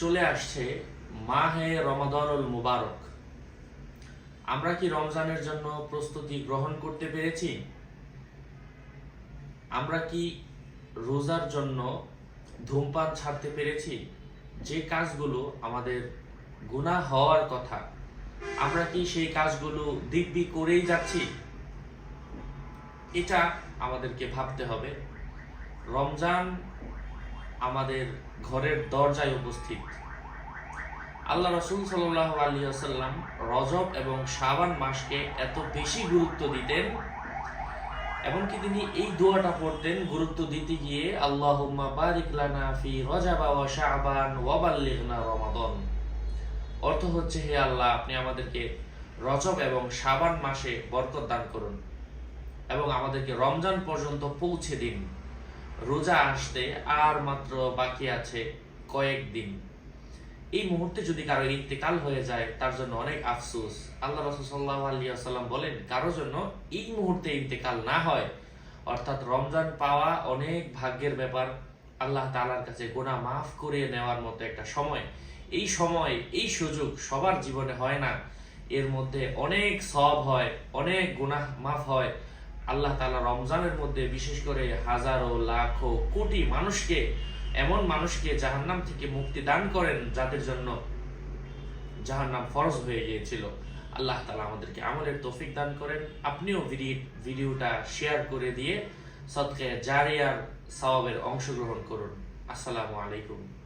চলে আসছে মাহে রমাদানুল মুবারক। আমরা কি রমজানের জন্য প্রস্তুতি গ্রহণ করতে পেরেছি? আমরা কি রোজার জন্য ধূমপান ছাড়তে পেরেছি? যে কাজগুলো আমাদের গুনাহ হওয়ার কথা, আমরা কি সেই কাজগুলো দিব্যি করেই যাচ্ছি? এটা আমাদেরকে ভাবতে হবে। রমজান আমাদের ঘরের দরজায় উপস্থিত। আল্লাহ রসুল সাল্লাহ আলী আসাল্লাম রজব এবং শাবান মাসকে এত বেশি গুরুত্ব দিতেন, এমনকি তিনি এই দোয়াটা পড়তেন, গুরুত্ব দিতে গিয়ে বাল্লিগনা রমাদান। অর্থ হচ্ছে, হে আল্লাহ, আপনি আমাদেরকে রজব এবং শাবান মাসে বরকত দান করুন এবং আমাদেরকে রমজান পর্যন্ত পৌঁছে দিন। রোজা আসতে আর মাত্র বাকি আছে কয়েকদিন এই মুহূর্তে যদি কারও ইন্তেকাল হয়ে যায়, তার জন্য অনেক আফসোস। আল্লাহ রসুল সাল্লাহ বলেন, কারও জন্য এই মুহূর্তে ইন্তেকাল না হয়। অর্থাৎ রমজান পাওয়া অনেক ভাগ্যের ব্যাপার। আল্লাহ তালার কাছে গোনা মাফ করে নেওয়ার মতো একটা সময়। এই সময়, এই সুযোগ সবার জীবনে হয় না। এর মধ্যে অনেক সব হয়, অনেক গুনাহ মাফ হয়। আল্লাহ তালা রমজানের মধ্যে বিশেষ করে হাজারো, লাখো, কোটি মানুষকে, এমন মানুষকে জাহান্নাম থেকে মুক্তি দান করেন যাদের জন্য জাহান্নাম ফরজ হয়ে গিয়েছিল। আল্লাহ তালা আমাদেরকে আমলের তৌফিক দান করেন। আপনিও ভিডি- ভিডিওটা শেয়ার করে দিয়ে সৎকে জারিয়ার সওয়াবের অংশগ্রহণ করুন। আসসালামু আলাইকুম।